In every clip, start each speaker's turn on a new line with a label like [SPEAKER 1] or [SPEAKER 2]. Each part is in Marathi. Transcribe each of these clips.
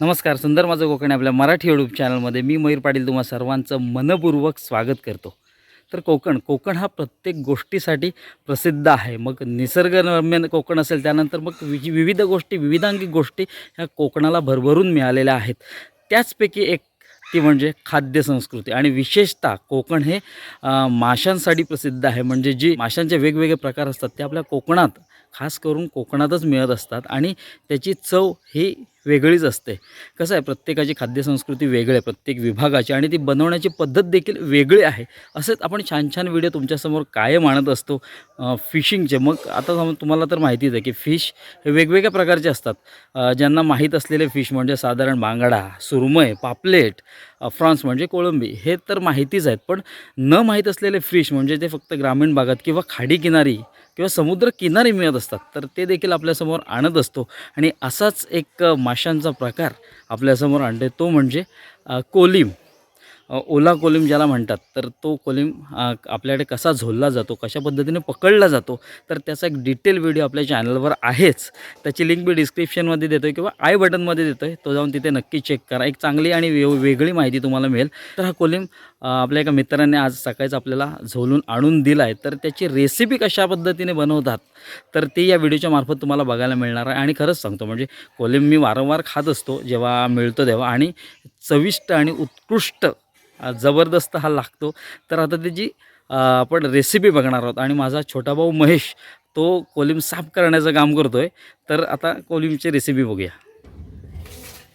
[SPEAKER 1] नमस्कार सुंदर माझं कोकण आपल्या मराठी यूट्यूब चॅनलमध्ये मी मयूर पाटील तुम्हा सर्वांचं मनपूर्वक स्वागत करतो. तर कोकण कोकण हा प्रत्येक गोष्टीसाठी प्रसिद्ध आहे. मग निसर्गरम्य कोकण असेल त्यानंतर मग वि विविध गोष्टी विविधांगी गोष्टी ह्या कोकणाला भरभरून मिळालेल्या आहेत. त्याचपैकी एक ती म्हणजे खाद्यसंस्कृती आणि विशेषतः कोकण हे माशांसाठी प्रसिद्ध आहे. म्हणजे जी माशांचे वेगवेगळे प्रकार असतात ते आपल्या कोकणात खास करून कोकणातच मिळत असतात आणि त्याची चव ही वेगळीच असते. कसं आहे प्रत्येकाची खाद्यसंस्कृती वेगळी आहे प्रत्येक विभागाची आणि ती बनवण्याची पद्धत देखील वेगळी आहे. असेच आपण छान छान व्हिडिओ तुमच्यासमोर कायम आणत असतो फिशिंगचे. मग आता सम- तुम्हाला तर माहितीच आहे की फिश हे वेगवेगळ्या प्रकारचे असतात. ज्यांना माहीत असलेले फिश म्हणजे साधारण बांगडा सुरमय पापलेट फ्रान्स म्हणजे कोळंबी. हे तर माहितीच आहेत पण न माहीत असलेले फिश म्हणजे ते फक्त ग्रामीण भागात किंवा खाडी किनारी किंवा समुद्र किनारी मिळत असतात तर ते देखील आपल्यासमोर आणत असतो. आणि असाच एक माशांचा प्रकार आपल्यासमोर आणते तो म्हणजे कोलीम. ओला कोलीम ज्याला म्हणतात तर तो कोलीम आपल्याकडे कसा झोलला जातो कशा पद्धतीने पकडला जातो तर त्याचा एक डिटेल व्हिडिओ आपल्या चॅनलवर आहेच. त्याची लिंक मी डिस्क्रिप्शनमध्ये देतो आहे किंवा आय बटनमध्ये देतो आहे तो जाऊन तिथे नक्की चेक करा. एक चांगली आणि वे वेगळी माहिती तुम्हाला मिळेल. तर हा कोलीम आपल्या एका मित्राने आज सकाळीच आपल्याला झोलून आणून दिला आहे तर त्याची रेसिपी कशा पद्धतीने बनवतात तर ते या व्हिडिओच्या मार्फत तुम्हाला बघायला मिळणार आहे. आणि खरंच सांगतो म्हणजे कोलीम मी वारंवार खात असतो जेव्हा मिळतो तेव्हा. आणि चविष्ट आणि उत्कृष्ट जबरदस्त हा लागतो. तर आता त्याची आपण रेसिपी बघणार आहोत. आणि माझा छोटा भाऊ महेश तो कोलिम साफ करण्याचं काम करतो आहे तर आता कोलिमची रेसिपी बघूया.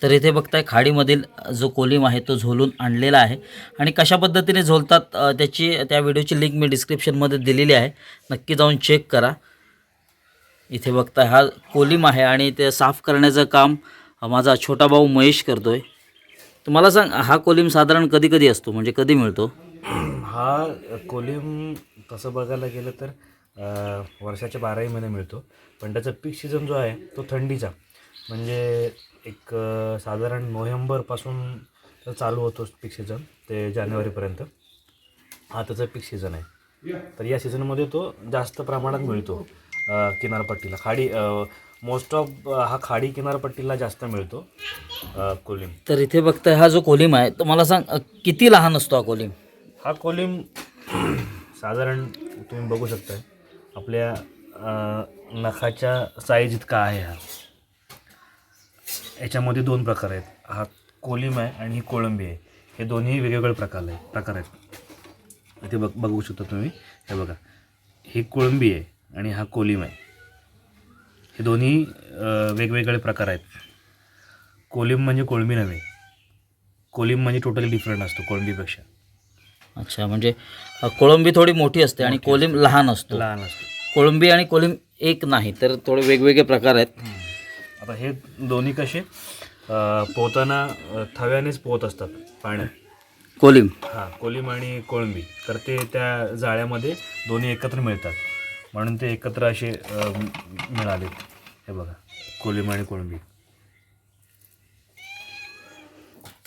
[SPEAKER 1] तर इथे बघताय खाडीमधील जो कोलिम आहे तो झोलून आणलेला आहे. आणि कशा पद्धतीने झोलतात त्याची त्या व्हिडिओची लिंक मी डिस्क्रिप्शनमध्ये दिलेली आहे. नक्की जाऊन चेक करा. इथे बघताय हा कोलिम आहे आणि ते साफ करण्याचं काम माझा छोटा भाऊ महेश करतो आहे करतोय तुम्हाला सांग हा कोलिम साधारण कधी कधी असतो? म्हणजे कधी मिळतो?
[SPEAKER 2] हा कोलिम तसं बघायला गेलं तर अ, वर्षाच्या बाराही महिने मिळतो. पण त्याचा पीक सीझन जो आहे तो थंडीचा. म्हणजे एक अ, साधारण नोव्हेंबरपासून चालू होतो पीक सीझन ते जानेवारीपर्यंत. हा त्याचा पीक सीझन आहे. तर या सीझनमध्ये तो जास्त प्रमाणात मिळतो अ, किनारपट्टीला. खाडी मोस्ट ऑफ हा खाडी किनारपट्टीला जास्त मिळतो अ, कोलिम.
[SPEAKER 1] तर इथे बघताय हा जो कोलिम आहे तो मला सांग अ, किती लहान असतो हा कोलिम?
[SPEAKER 2] हा कोलिम साधारण तुम्ही बघू शकताय आपल्या अ, नखाच्या साईज इतका आहे हा. याच्यामध्ये दोन प्रकार आहेत. हा कोलिम आहे आणि ही कोळंबी आहे. हे दोन्ही वेगवेगळे प्रकार आहे प्रकार आहेत. इथे बघ बघू शकता तुम्ही हे बघा. ही कोळंबी आहे आणि हा कोलिम आहे. हे दोन्ही वेगवेगळे प्रकार आहेत. कोलिम म्हणजे कोळंबी नव्हे. कोलिम म्हणजे टोटली डिफरंट असतो कोळंबीपेक्षा.
[SPEAKER 1] अच्छा म्हणजे कोळंबी थोडी मोठी असते आणि कोलिम लहान असतो.
[SPEAKER 2] लहान असतो.
[SPEAKER 1] कोळंबी आणि कोलिम एक नाही तर थोडे वेगवेगळे प्रकार आहेत.
[SPEAKER 2] आता हे दोन्ही कसे? पोहताना थव्यानेच पोहत असतात पाण्यात
[SPEAKER 1] कोलिम.
[SPEAKER 2] हां कोलिम आणि कोळंबी. तर ते त्या जाळ्यामध्ये दोन्ही एकत्र मिळतात. म्हणून ते एकत्र असे अ, म- मिळाले हे बघा कोलिम आणि कोळंबी.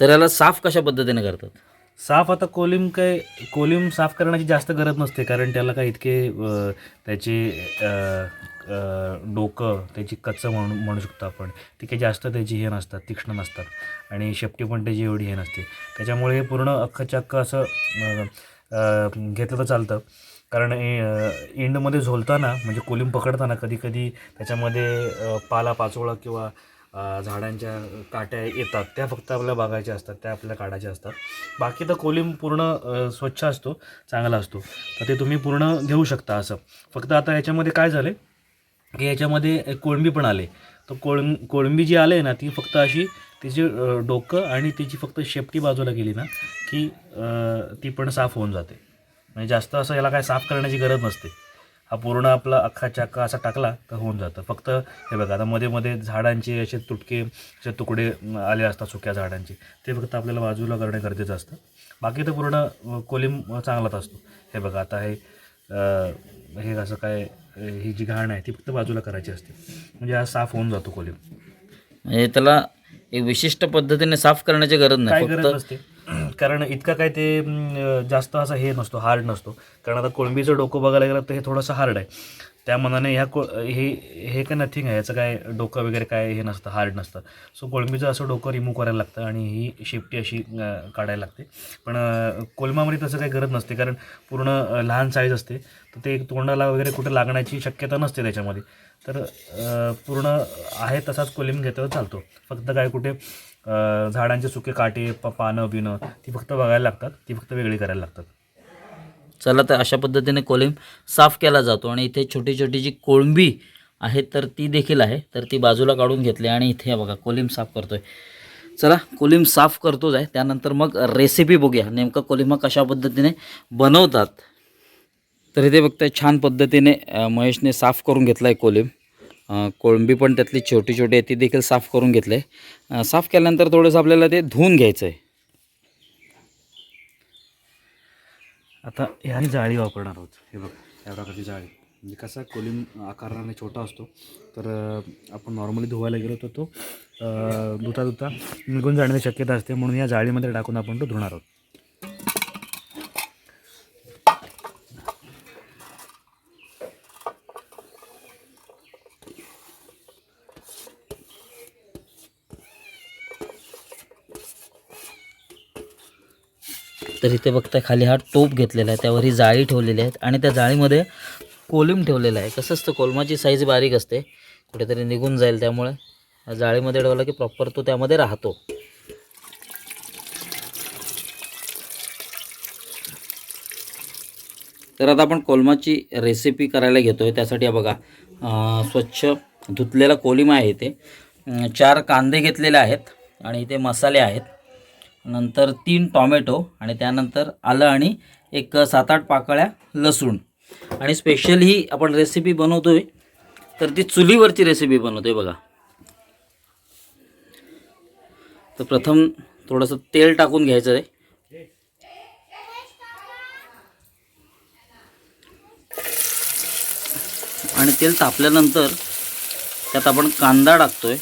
[SPEAKER 1] तर याला साफ कशा पद्धतीने करतात?
[SPEAKER 2] साफ आता कोलिम काय कोलिम साफ करण्याची जास्त गरज नसते कारण त्याला काय इतके त्याचे डोकं त्याची कच्चं म्हणू म्हणू शकतो आपण. ती काही जास्त त्याची हे नसतात तीक्ष्ण नसतात. आणि शेपटी पण त्याची एवढी हे नसते. त्याच्यामुळे हे पूर्ण अख्खं चक्क असं घेतलं तर चालतं. कारण ए इंडमध्ये झोलताना म्हणजे कोलिम पकडताना कधी कधी त्याच्यामध्ये पाला पाचोळा किंवा झाडांच्या काट्या येतात त्या फक्त आपल्या बघायच्या असतात त्या आपल्या काढायच्या असतात. बाकी तर कोलिम पूर्ण स्वच्छ असतो चांगला असतो. तर ते तुम्ही पूर्ण घेऊ शकता असं. फक्त आता याच्यामध्ये काय झालं की याच्यामध्ये कोळंबी पण आले. तर कोळं कोळंबी जी आले ना ती फक्त अशी तिची डोकं आणि तिची फक्त शेपटी बाजूला गेली ना की ती पण साफ होऊन जाते. म्हणजे जास्त असं याला काय साफ करण्याची गरज नसते. हा पूर्ण आपला अख्खा चक्का असा टाकला तर होऊन जातं. फक्त हे बघा आता मध्ये मध्ये झाडांचे असे तुटके असे तुकडे आले असतात सुक्या झाडांचे. ते फक्त आपल्याला बाजूला करणे गरजेचं असतं. बाकी तर पूर्ण कोलिम चांगलाच असतो. हे बघा आता हे हे असं काय ही जी घाण आहे ती फक्त बाजूला करायची असते. म्हणजे हा साफ होऊन जातो कोलिम.
[SPEAKER 1] म्हणजे त्याला एक विशिष्ट पद्धतीने साफ करण्याची गरज नाही. फक्त
[SPEAKER 2] कारण इतका काय ते जास्त असा हे नसतो हार्ड नसतो. कारण आता कोळंबीचं डोकं बघायला गेलं तर हे थोडंसं हार्ड आहे. त्या मनाने ह्या को हे हे काय नथिंग आहे. याचं काय डोकं वगैरे काय हे नसतं हार्ड नसतं. सो कोळंबीचं असं डोकं रिमूव्ह करायला लागतं आणि ही शेपटी अशी काढायला लागते. पण कोलमामध्ये तसं काही गरज नसते. कारण पूर्ण लहान साईज असते. तर ते तोंडाला वगैरे कुठे लागण्याची शक्यता नसते त्याच्यामध्ये. तर पूर्ण आहे तसाच कोलिम घेतो चालतो. फक्त काय कुठे झाडांचे सुके काटे प पानं बिनं ती फक्त बघायला लागतात ती फक्त वेगळी करायला लागतात.
[SPEAKER 1] चला तर अशा पद्धतीने कोलिम साफ केला जातो आणि इथे छोटी छोटी जी कोळंबी आहे तर ती देखील आहे तर ती बाजूला काढून घेतली आणि इथे बघा कोलिम साफ करतोय. चला कोलिम साफ करतोच आहे. त्यानंतर मग रेसिपी बघूया. नेमकं कोलिमा कशा पद्धतीने बनवतात. तर इथे बघताय छान पद्धतीने महेशने साफ करून घेतला आहे कोलिम कोळंबी पण त्यातली छोटी छोटी आहे ती देखील साफ करून घेतले साफ केल्यानंतर थोडंसं आपल्याला ते धुवून घ्यायचं आहे
[SPEAKER 2] आता ह्याने जाळी वापरणार आहोत. हे बघ या प्रकारची जाळी. म्हणजे कसा कोलिम आकाराने छोटा असतो तर आपण नॉर्मली धुवायला गेलो तर तो धुता धुता निघून जाण्याची शक्यता असते म्हणून या जाळीमध्ये टाकून आपण तो धुणार आहोत.
[SPEAKER 1] तर इथे बघताय खाली हा टोप घेतलेला आहे. त्यावर ही जाळी ठेवलेली आहेत आणि त्या जाळीमध्ये कोलिम ठेवलेला आहे. कसं असतं कोलमाची साईज बारीक असते. कुठेतरी निघून जाईल त्यामुळे. जाळीमध्ये ठेवला की प्रॉपर तो त्यामध्ये राहतो. तर आता आपण कोलमाची रेसिपी करायला घेतो आहे त्यासाठी बघा स्वच्छ धुतलेला कोलिम आहे इथे. चार कांदे घेतलेले आहेत आणि इथे मसाले आहेत. नंतर तीन टॉमॅटो आणि त्यानंतर आलं आणि एक सात आठ पाकळ्या लसूण. आणि स्पेशल ही आपण रेसिपी बनवतो आहे तर ती चुलीवरची रेसिपी बनवतोय बघा. तर प्रथम थोडंसं तेल टाकून घ्यायचं आहे आणि तेल तापल्यानंतर त्यात आपण कांदा टाकतो आहे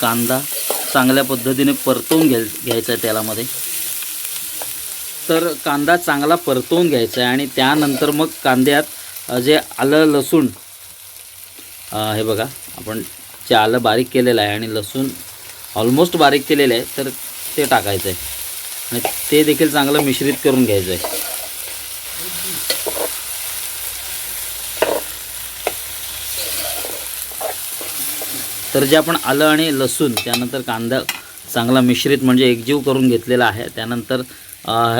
[SPEAKER 1] कांदा चांगल्या पद्धतीने परतवून घ्याय घ्यायचा आहे तेलामध्ये. तर कांदा चांगला परतवून घ्यायचा आहे आणि त्यानंतर मग कांद्यात जे आलं लसूण हे बघा आपण जे आलं बारीक केलेलं आहे आणि लसूण ऑलमोस्ट बारीक केलेलं आहे तर ते टाकायचं आहे. आणि ते देखील चांगलं मिश्रित करून घ्यायचं आहे. तर जे आपण आलं आणि लसूण त्यानंतर कांदा चांगला मिश्रित म्हणजे एकजीव करून घेतलेला आहे. त्यानंतर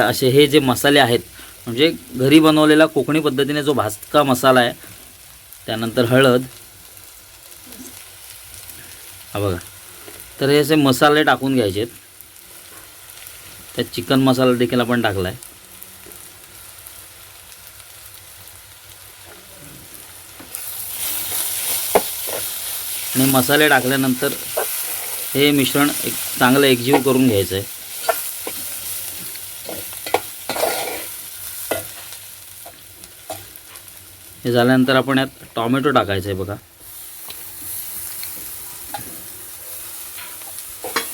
[SPEAKER 1] असे हे जे मसाले आहेत म्हणजे घरी बनवलेला कोकणी पद्धतीने जो भाजका मसाला आहे त्यानंतर हळद. हा बघा. तर हे असे मसाले टाकून घ्यायचे आहेत त्यात चिकन मसाला देखील आपण टाकला आहे आणि मसाले टाकल्यानंतर हे मिश्रण एक चांगलं एकजीव करून घ्यायचं आहे हे झाल्यानंतर आपण यात टॉमॅटो टाकायचं आहे बघा.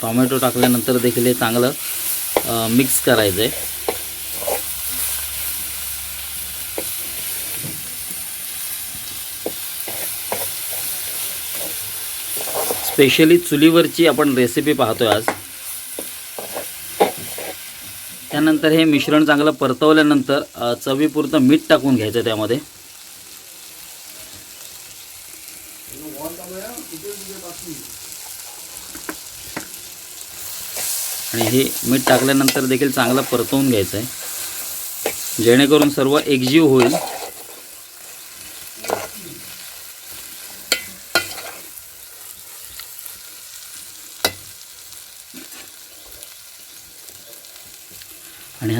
[SPEAKER 1] टॉमॅटो टाकल्यानंतर देखील हे चांगलं मिक्स करायचं आहे स्पेशली चुलीवरची आपण रेसिपी पाहतोय आज. त्यानंतर हे मिश्रण चांगलं परतवल्यानंतर चवीपुरतं मीठ टाकून घ्यायचं त्यामध्ये. आणि हे मीठ टाकल्यानंतर देखील चांगलं परतवून घ्यायचं आहे जेणेकरून सर्व एकजीव होईल.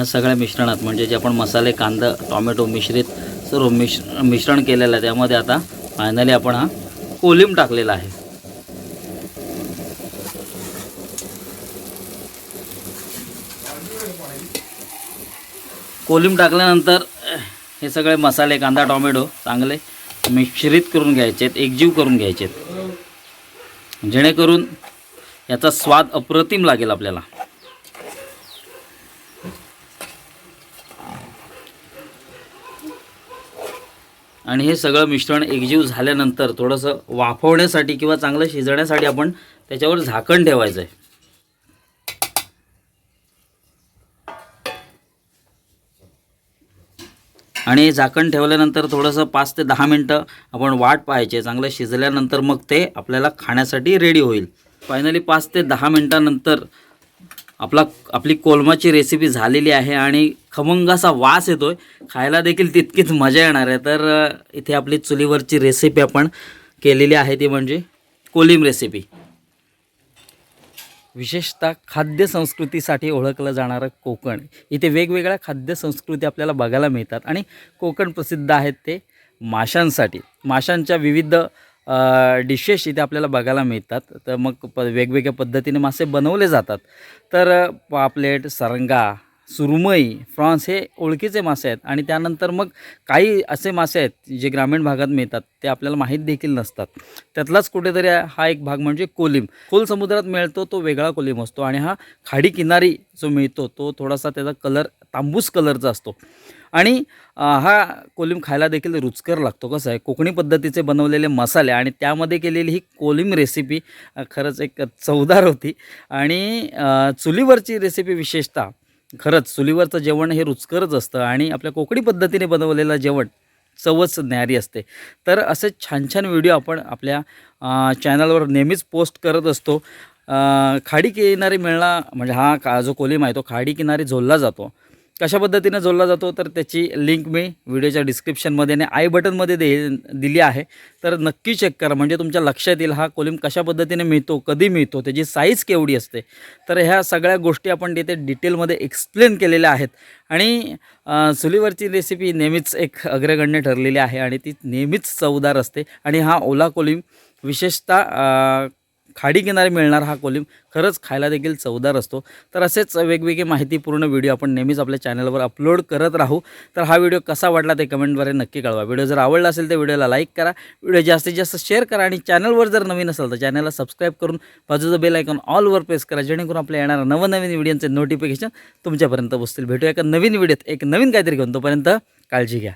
[SPEAKER 1] ह्या सगळ्या मिश्रणात म्हणजे जे आपण मसाले कांदा टॉमॅटो मिश्रित सर्व मिश्र मिश्रण केलेलं आहे त्यामध्ये आता फायनली आपण हा कोलिम टाकलेला आहे. कोलिम टाकल्यानंतर हे सगळे मसाले कांदा टॉमॅटो चांगले मिश्रित करून घ्यायचे आहेत एकजीव करून घ्यायचे आहेत. जेणेकरून याचा स्वाद अप्रतिम लागेल आपल्याला. आणि हे सगळं मिश्रण एकजीव झाल्यानंतर थोडंसं वाफवण्यासाठी किंवा चांगलं शिजण्यासाठी आपण त्याच्यावर झाकण ठेवायचं आहे. आणि झाकण ठेवल्यानंतर थोडंसं पाच ते दहा मिनटं आपण वाट पाहायचे चांगलं शिजल्यानंतर मग ते आपल्याला खाण्यासाठी रेडी होईल. फायनली पाच ते दहा मिनटानंतर आपला आपली कोलमाची रेसिपी झालेली आहे आणि खमंग असा वास येतो आहे खायला देखील तितकीच मजा येणार आहे. तर इथे आपली चुलीवरची रेसिपी आपण केलेली आहे ती म्हणजे कोलिम रेसिपी विशेषतः खाद्यसंस्कृतीसाठी ओळखलं जाणारं कोकण. इथे वेगवेगळ्या खाद्यसंस्कृती आपल्याला बघायला मिळतात आणि कोकण प्रसिद्ध आहेत ते माशांसाठी. माशांच्या विविध डिशेस इथे आपल्याला बघायला मिळतात. तर मग प वेगवेगळ्या पद्धतीने मासे बनवले जातात. तर पापलेट सरंगा सुरमई फ्रॉन्स हे ओळखीचे मासे आहेत. आणि त्यानंतर मग काही असे मासे आहेत जे ग्रामीण भागात मिळतात ते आपल्याला माहीत देखील नसतात. त्यातलाच कुठेतरी हा एक भाग म्हणजे कोलिम. खोल समुद्रात मिळतो तो वेगळा कोलिम असतो. आणि हा खाडी किनारी जो मिळतो तो थोडासा त्याचा कलर तांबूस कलरचा असतो. आणि हा कोलिम खायला देखील रुचकर लागतो. कसं आहे कोकणी पद्धतीचे बनवलेले मसाले आणि त्यामध्ये केलेली ही कोलिम रेसिपी खरंच एक चवदार होती. आणि चुलीवरची रेसिपी विशेषतः खरंच चुलीवरचं जेवण हे रुचकरच असतं आणि आपल्या कोकणी पद्धतीने बनवलेलं जेवण चवच न्यारी असते. तर असे छान छान व्हिडिओ आपण आपल्या चॅनलवर नेहमीच पोस्ट करत असतो. खाडी किनारी मिळणं म्हणजे हा का जो कोलिम आहे तो खाडी किनारी झोलला जातो. कशा पद्धतीनं जोडला जातो तर त्याची लिंक मी व्हिडिओच्या डिस्क्रिप्शनमध्ये आणि आय बटनमध्ये दे दिली आहे. तर नक्की चेक करा. म्हणजे तुमच्या लक्षात येईल हा कोलिम कशा पद्धतीने मिळतो कधी मिळतो त्याची साईज केवढी असते. तर ह्या सगळ्या गोष्टी आपण तिथे डिटेलमध्ये एक्सप्लेन केलेल्या आहेत. आणि चुलीवरची रेसिपी नेहमीच एक अग्रगण्य ठरलेली आहे आणि ती नेहमीच चवदार असते. आणि हा ओला कोलिम विशेषतः खाडी किनारी मिळणार हा कोलिम खरंच खायला देखील चवदार असतो. तर असेच वेगवेगळी माहितीपूर्ण व्हिडिओ आपण नेहमीच आपल्या चॅनलवर अपलोड करत राहू. तर हा व्हिडिओ कसा वाटला ते कमेंटद्वारे नक्की कळवा. व्हिडिओ जर आवडला असेल तर व्हिडिओला लाईक करा. व्हिडिओ जास्तीत जास्त शेअर करा आणि चॅनलवर जर नवीन असेल तर चॅनलला सबस्क्राईब करून बाजूचं बेल ऐकून ऑलवर प्रेस करा जेणेकरून आपल्या येणाऱ्या नवनवीन व्हिडिओचे नोटिफिकेशन तुमच्यापर्यंत पोचतील भेटूया एका नवीन व्हिडिओत. एक नवीन काहीतरी घेऊन तोपर्यंत काळजी घ्या.